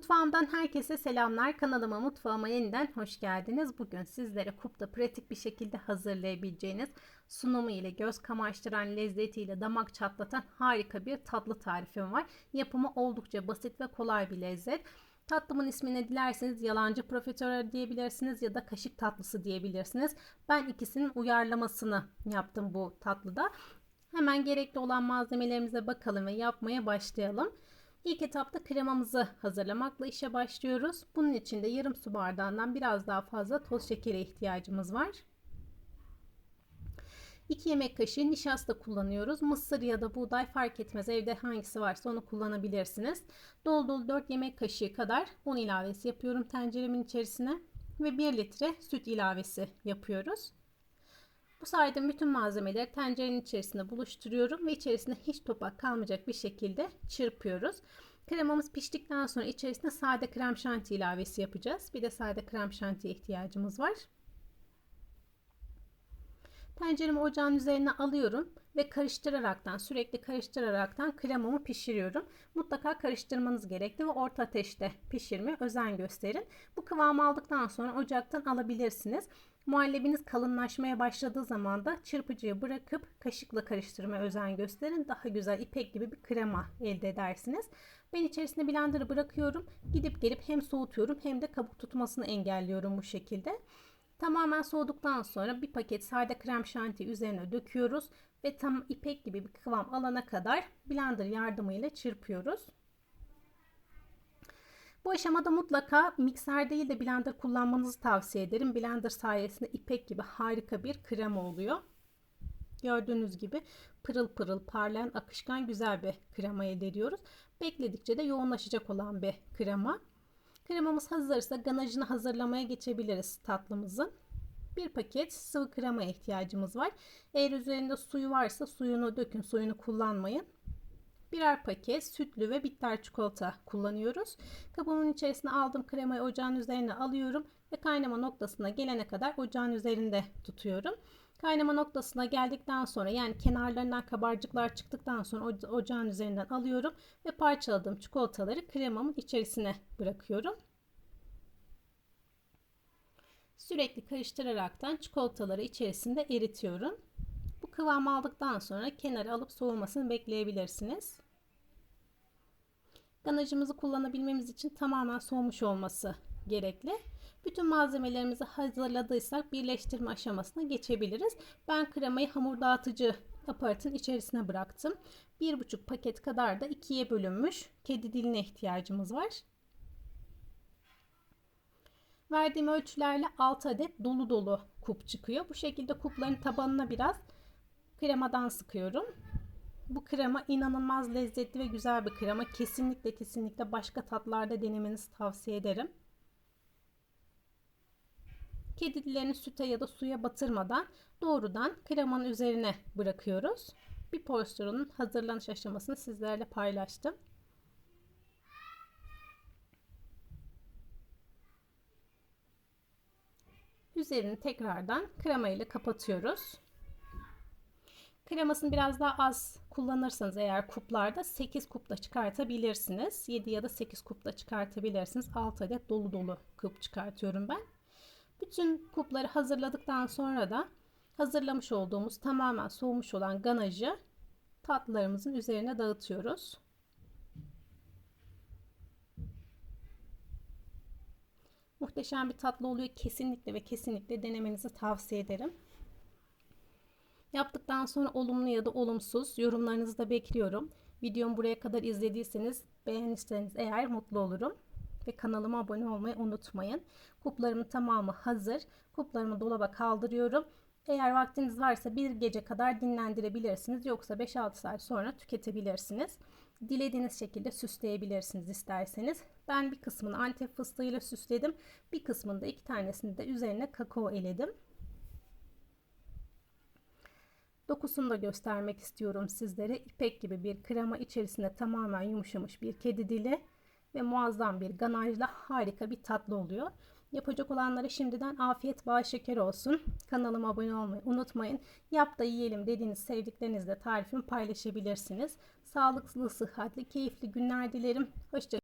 Mutfağımdan herkese selamlar. Kanalıma mutfağıma yeniden hoş geldiniz. Bugün sizlere kupta pratik bir şekilde hazırlayabileceğiniz sunumu ile göz kamaştıran lezzetiyle damak çatlatan harika bir tatlı tarifim var. Yapımı oldukça basit ve kolay bir lezzet. Tatlımın ismini dilerseniz yalancı profiterol diyebilirsiniz ya da kaşık tatlısı diyebilirsiniz. Ben ikisinin uyarlamasını yaptım bu tatlıda. Hemen gerekli olan malzemelerimize bakalım ve yapmaya başlayalım. İlk etapta kremamızı hazırlamakla işe başlıyoruz. Bunun için de yarım su bardağından biraz daha fazla toz şekere ihtiyacımız var. 2 yemek kaşığı nişasta kullanıyoruz. Mısır ya da buğday fark etmez. Evde hangisi varsa onu kullanabilirsiniz. Dolu dolu 4 yemek kaşığı kadar un ilavesi yapıyorum tenceremin içerisine. Ve 1 litre süt ilavesi yapıyoruz. Bu saydığım bütün malzemeleri tencerenin içerisinde buluşturuyorum ve içerisinde hiç topak kalmayacak bir şekilde çırpıyoruz. Kremamız piştikten sonra içerisine sade krem şanti ilavesi yapacağız. Bir de sade krem şantiye ihtiyacımız var. Tenceremi ocağın üzerine alıyorum ve karıştıraraktan sürekli karıştıraraktan kremamı pişiriyorum. Mutlaka karıştırmanız gerekli ve orta ateşte pişirmeye özen gösterin. Bu kıvamı aldıktan sonra ocaktan alabilirsiniz. Muhallebiniz kalınlaşmaya başladığı zaman da çırpıcıyı bırakıp kaşıkla karıştırmaya özen gösterin. Daha güzel ipek gibi bir krema elde edersiniz. Ben içerisine blenderı bırakıyorum. Gidip gelip hem soğutuyorum hem de kabuk tutmasını engelliyorum bu şekilde. Tamamen soğuduktan sonra bir paket sade krem şanti üzerine döküyoruz ve tam ipek gibi bir kıvam alana kadar blender yardımıyla çırpıyoruz. Bu aşamada mutlaka mikser değil de blender kullanmanızı tavsiye ederim. Blender sayesinde ipek gibi harika bir krema oluyor. Gördüğünüz gibi pırıl pırıl parlayan akışkan güzel bir krema elde ediyoruz. Bekledikçe de yoğunlaşacak olan bir krema. Kremamız hazırsa ganajını hazırlamaya geçebiliriz tatlımızın. Bir paket sıvı krema ihtiyacımız var. Eğer üzerinde suyu varsa suyunu dökün, suyunu kullanmayın. Birer paket sütlü ve bitter çikolata kullanıyoruz. Kabımın içerisine aldığım kremayı ocağın üzerine alıyorum ve kaynama noktasına gelene kadar ocağın üzerinde tutuyorum. Kaynama noktasına geldikten sonra yani kenarlarından kabarcıklar çıktıktan sonra ocağın üzerinden alıyorum ve parçaladığım çikolataları kremamın içerisine bırakıyorum. Sürekli karıştıraraktan çikolataları içerisinde eritiyorum. Bu kıvamı aldıktan sonra kenara alıp soğumasını bekleyebilirsiniz. Ganajımızı kullanabilmemiz için tamamen soğumuş olması gerekli. Bütün malzemelerimizi hazırladıysak birleştirme aşamasına geçebiliriz. Ben kremayı hamur dağıtıcı aparatın içerisine bıraktım. 1,5 paket kadar da ikiye bölünmüş kedi diline ihtiyacımız var. Verdiğim ölçülerle 6 adet dolu dolu kup çıkıyor. Bu şekilde kupların tabanına biraz kremadan sıkıyorum. Bu krema inanılmaz lezzetli ve güzel bir krema. Kesinlikle kesinlikle başka tatlarda denemenizi tavsiye ederim. Kedi dillerini süte ya da suya batırmadan doğrudan kremanın üzerine bırakıyoruz. Bir porsiyonun hazırlanış aşamasını sizlerle paylaştım. Üzerini tekrardan krema ile kapatıyoruz. Kremasını biraz daha az kullanırsanız eğer kuplarda 8 kupla çıkartabilirsiniz. 7 ya da 8 kupla çıkartabilirsiniz. 6 adet dolu dolu kup çıkartıyorum ben. Bütün kupları hazırladıktan sonra da hazırlamış olduğumuz tamamen soğumuş olan ganajı tatlılarımızın üzerine dağıtıyoruz. Muhteşem bir tatlı oluyor. Kesinlikle ve kesinlikle denemenizi tavsiye ederim. Yaptıktan sonra olumlu ya da olumsuz yorumlarınızı da bekliyorum. Videomu buraya kadar izlediyseniz beğenirseniz eğer mutlu olurum. Ve kanalıma abone olmayı unutmayın. Kuplarımın tamamı hazır. Kuplarımı dolaba kaldırıyorum. Eğer vaktiniz varsa bir gece kadar dinlendirebilirsiniz. Yoksa 5-6 saat sonra tüketebilirsiniz. Dilediğiniz şekilde süsleyebilirsiniz isterseniz. Ben bir kısmını antep fıstığıyla süsledim. Bir kısmını da iki tanesini de üzerine kakao eledim. Dokusunu da göstermek istiyorum sizlere. İpek gibi bir krema içerisinde tamamen yumuşamış bir kedi dili ve muazzam bir ganajla harika bir tatlı oluyor. Yapacak olanlara şimdiden afiyet bal şeker olsun. Kanalıma abone olmayı unutmayın. Yap da yiyelim dediğiniz sevdiklerinizle tarifimi paylaşabilirsiniz. Sağlıklı, sıhhatli, keyifli günler dilerim. Hoşçakalın.